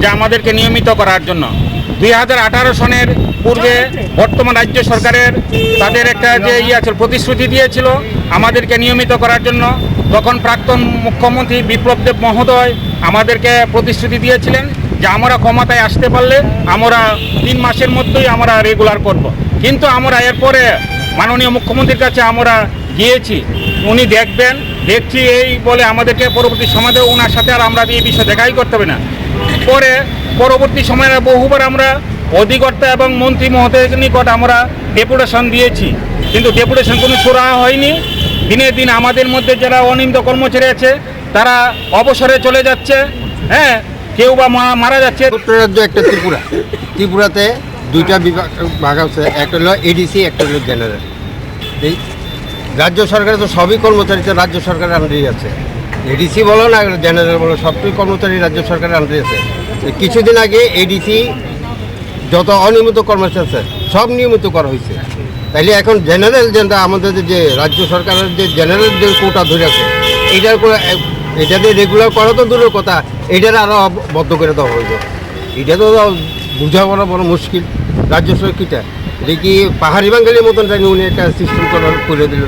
যে আমাদেরকে নিয়মিত করার জন্য। দুই হাজার আঠারো সনের পূর্বে বর্তমান রাজ্য সরকারের তাদের একটা যে ইয়ে আছে, প্রতিশ্রুতি দিয়েছিল আমাদেরকে নিয়মিত করার জন্য। তখন প্রাক্তন মুখ্যমন্ত্রী বিপ্লব দেব মহোদয় আমাদেরকে প্রতিশ্রুতি দিয়েছিলেন যে আমরা ক্ষমতায় আসতে পারলে আমরা তিন মাসের মধ্যেই আমরা রেগুলার করব। কিন্তু আমরা এরপরে মাননীয় মুখ্যমন্ত্রীর কাছে আমরা গিয়েছি। উনি দেখবেন, দেখছি এই বলে আমাদেরকে পরবর্তী সমাজে ওনার সাথে আর আমরা এই বিষয়ে দেখাই করতে হবে না। পরে পরবর্তী সময়ে বহুবার আমরা অধিকর্তা এবং মন্ত্রী মহোদয়ের নিকট আমরা ডেপুটেশন দিয়েছি। কিন্তু ডেপুটেশন কোনো সুরা হয়নি। দিনে দিন আমাদের মধ্যে যারা অনিন্দ কর্মচারী আছে, তারা অবসরে চলে যাচ্ছে। হ্যাঁ কেউ বা মারা যাচ্ছে। রাজ্য একটা ত্রিপুরা। ত্রিপুরাতে দুইটা বিভাগ ভাগ আছে। একটা হলো এডিসি একটা হলো জেনারেল এই রাজ্য সরকারে তো সবই কর্মচারী রাজ্য সরকারের আন্ডারেই আছে। এডিসি বলো না, জেনারেল বলো সবটাই কর্মচারী রাজ্য সরকারের আন্ডারে আছে। কিছুদিন আগে এডিসি যত অনিয়মিত কর্মচারী আছে, সব নিয়মিত করা হয়েছে। তাইলে এখন জেনারেল যেটা আমাদের যে রাজ্য সরকারের যে জেনারেল যে কোটা ধরে আছে, এটার করে এটা দিয়ে রেগুলার করা তো দূরের কথা, এটার আরও বদ্ধ করে দেওয়া হইল। এটা তো বোঝা বড় বড় মুশকিল। রাজ্য সরকারটা এটা কি পাহাড়ি বাঙালির মতন জানি উনি একটা সিস্টেম করে দিল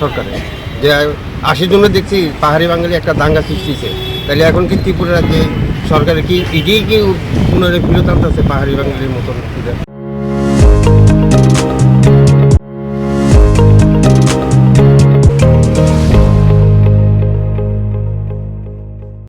সরকারে। যে আশির জন্য দেখছি পাহাড়ি বাঙালি একটা দাঙ্গা সৃষ্টিছে। তাহলে এখন কি ত্রিপুরা রাজ্যে সরকারের কি এটাই কি পুনরায় ফিরত আনতেছে পাহাড়ি বাঙালির মতন?